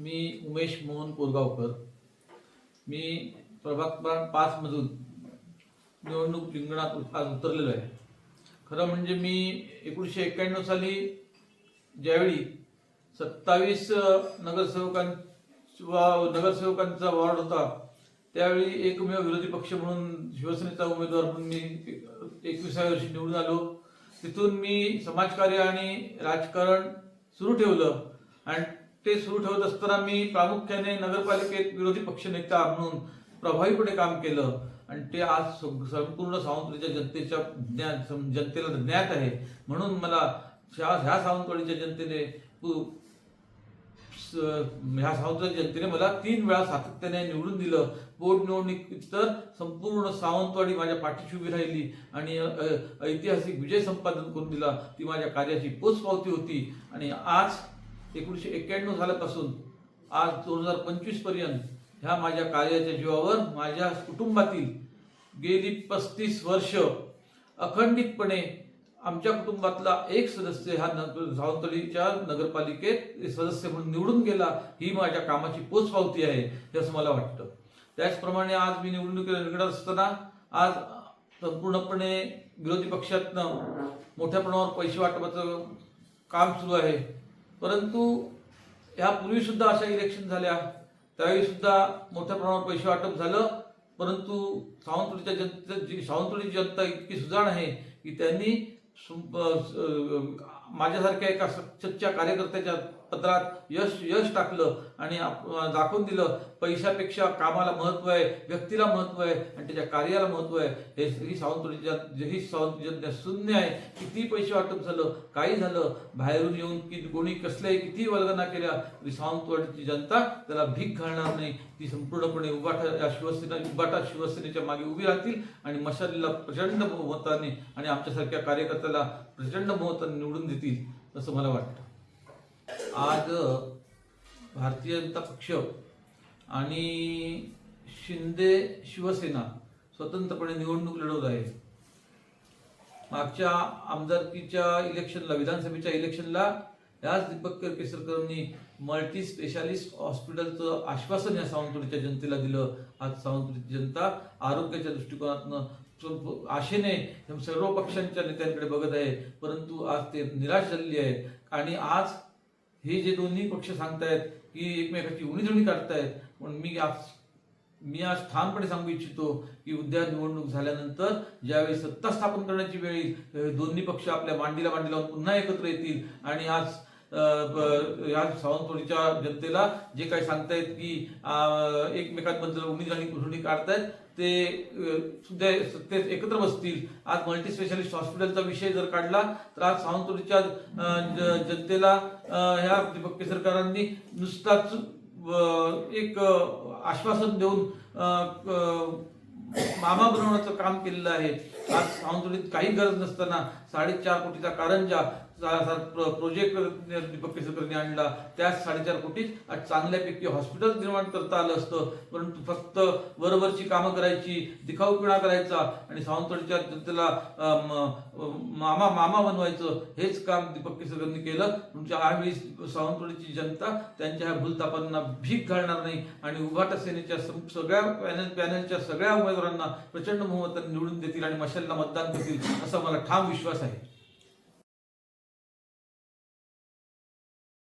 मी उमेश मोहन कोरगावकर मी प्रभाग पाचमधून निवडणूक रिंगणात आज उतरलेलो आहे. खरं म्हणजे मी एकोणीसशे एक्क्याण्णव साली ज्यावेळी सत्तावीस नगरसेवकां नगरसेवकांचा वॉर्ड होता त्यावेळी एकमेव विरोधी पक्ष म्हणून शिवसेनेचा उमेदवार म्हणून मी एकविसाव्या वर्षी निवडून आलो. तिथून मी समाजकार्य आणि राजकारण सुरू ठेवलं. आणि ते सुरू ठेवत असताना मी प्रामुख्याने नगरपालिकेत विरोधी पक्षनेता म्हणून प्रभावीपणे काम केलं. आणि ते आज संपूर्ण सावंतवाडीच्या जनतेच्या ज्ञान जनतेला ज्ञात आहे. म्हणून मला ह्या ह्या सावंतवाडीच्या जनतेने ह्या सावंतवाडी जनतेने मला तीन वेळा सातत्याने निवडून दिलं. पोटनिवडणुकीत तर संपूर्ण सावंतवाडी माझ्या पाठीशी उभी राहिली आणि ऐतिहासिक विजय संपादन करून दिला. ती माझ्या कार्याची पोचपावती होती. आणि आज एकोणीसशे एक्क्याण्णव झाल्यापासून आज दोन हजार पंचवीसपर्यंत ह्या माझ्या कार्याच्या जीवावर माझ्या कुटुंबातील गेली पस्तीस वर्ष अखंडितपणे आमच्या कुटुंबातला एक सदस्य हा नगर सावंतवाडीच्या नगरपालिकेत सदस्य म्हणून निवडून गेला ही माझ्या कामाची पोचपावती आहे हे असं मला वाटतं. त्याचप्रमाणे आज मी निवडणुकीला निगडत असताना आज संपूर्णपणे विरोधी पक्षातनं मोठ्या प्रमाणावर पैसे वाटपाचं काम सुरू आहे. परंतु यापूर्वीसुद्धा अशा इलेक्शन झाल्या. त्यावेळी सुद्धा मोठ्या प्रमाणावर पैसे वाटप झालं. परंतु सावंतवाडीच्या जनते जी सावंतवाडीची जनता इतकी सुजाण आहे की त्यांनी माझ्यासारख्या एका सच्च्या कार्यकर्त्याच्या पत्रात यश यश टाकलं आणि दाखवून दिलं. पैशापेक्षा कामाला महत्त्व आहे व्यक्तीला महत्त्व आहे आणि त्याच्या कार्याला महत्त्व आहे. हे ही सावंतवाडीच्या ही सावंत जनता शून्य आहे. किती पैसे वाटप झालं? काही झालं. बाहेरून येऊन की कोणी कसल्याही किती वर्गना केल्या तरी सावंतवाडीची जनता त्याला भीक घालणार नाही. ती संपूर्णपणे उभाटा या शिवसेना उभाटा शिवसेनेच्या मागे उभी राहतील आणि मशालीला प्रचंड बहुमताने आणि आमच्यासारख्या कार्यकर्त्याला प्रचंड बहुमताने निवडून देतील असं मला वाटतं. आज भारतीय जनता पक्ष आणि शिंदे शिवसेना स्वतंत्रपणे निवडणूक लढवत आहे. मागच्या आमदारकीच्या इलेक्शनला विधानसभेच्या इलेक्शनला याच दीपक केसरकरांनी मल्टी स्पेशालिस्ट हॉस्पिटलचं आश्वासन या सावंतवाडीच्या जनतेला दिलं. आज सावंतवाडीची जनता आरोग्याच्या दृष्टिकोनातनं आशेने सर्व पक्षांच्या नेत्यांकडे बघत आहे. परंतु आज ते निराश झालेली आहे आणि आज हे जे दोन्ही पक्ष सांगतायत की एकमेकाची उणीधुणी काढतायत पण मी आज मी आज ठामपणे सांगू इच्छितो की उद्या निवडणूक झाल्यानंतर ज्यावेळी सत्ता स्थापन करण्याची वेळ येईल दोन्ही पक्ष आपल्या मांडीला मांडी लावून पुन्हा एकत्र येतील. आणि आज आज सावंतवाडीच्या जनतेला जे काही सांगतायत की एकमेकांबद्दल उणी जाणी कुठुणी काढतायत ते सुद्धा सत्ते एकत्र बसतील. आज मल्टी स्पेशालिस्ट हॉस्पिटलचा विषय जर काढला तर आज सावंतवाडीच्या जनतेला ह्या दीपक सरकारांनी नुसताच एक आश्वासन देऊन मामा बनवण्याचं काम केलेलं आहे. आज सावंतवाडीत काही गरज नसताना साडेचार कोटीचा कारंजा प्रोजेक्ट दीपक केसरकरांनी आणला. त्या साडेचार कोटीत आज चांगल्यापैकी हॉस्पिटल निर्माण करता आलं असतं. परंतु फक्त वरवरची कामं करायची दिखाऊपिणा करायचा आणि सावंतवाडीच्या जनतेला मामा मामा बनवायचं हेच काम दीपक केसरकरांनी केलं. म्हणजे आम्ही सावंतवाडीची जनता त्यांच्या ह्या भूलतापांना भीक घालणार नाही आणि उभाटा सेनेच्या सगळ्या पॅनल पॅनलच्या सगळ्या उमेदवारांना प्रचंड बहुमताने निवडून देतील आणि मशालला मतदान देतील असा मला ठाम विश्वास आहे.